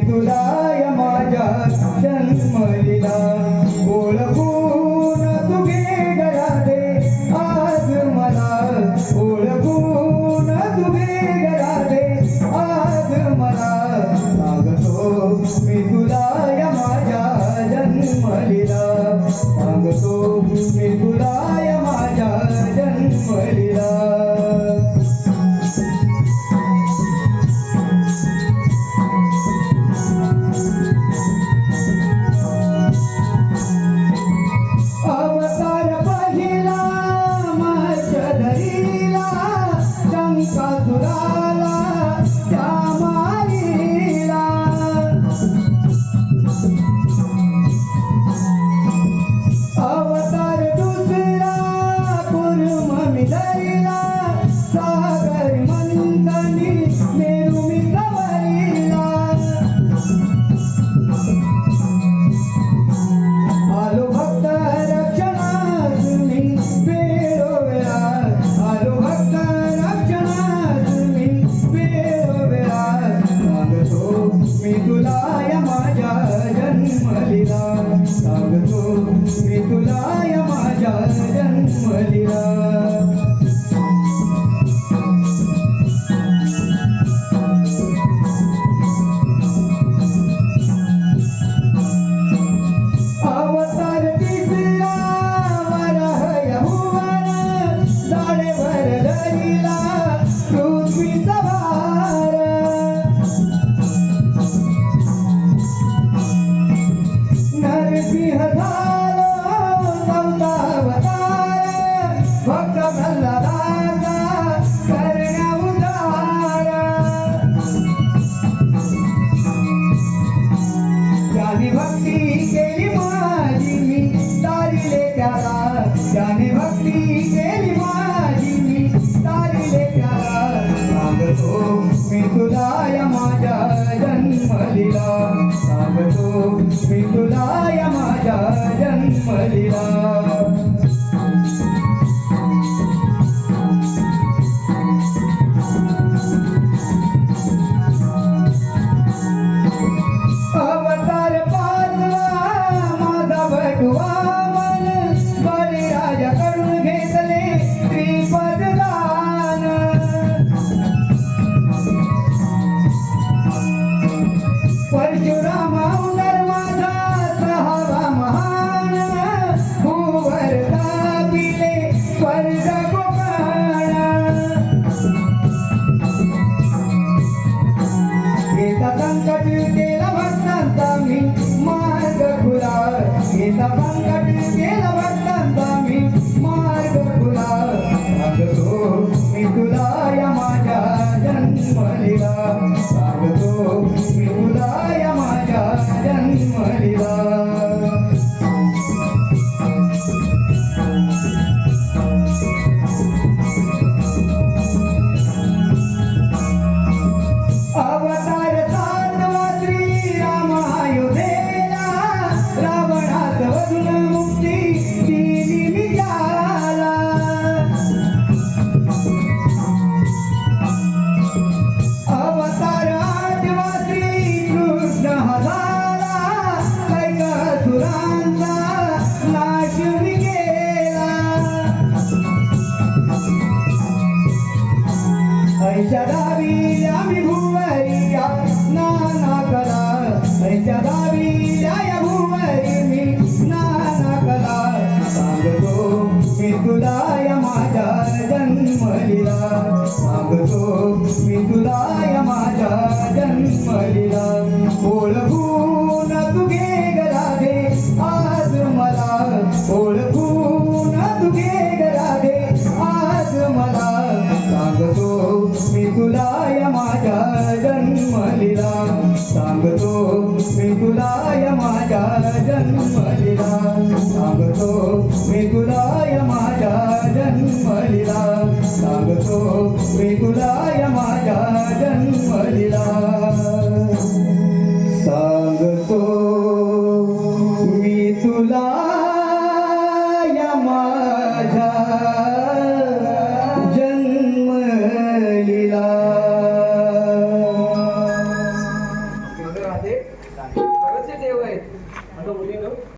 तुला या माझ्या जन्मलीला ओळखून मला ओळखून तुझे गळा दे आज मला सांगतो मी तुला माझ्या जन्मलीला सांगतो मी तुला अभिभक्ती केली माझी मी. तारिले त्याला त्याने Saga do Simulado जन्मलिला सांगतो मी तुला या माझ्या जन्मलिला सांगतो मी तुला या माझ्या जन्मलिला सांगतो मी तुला या माझ्या जन्मलिला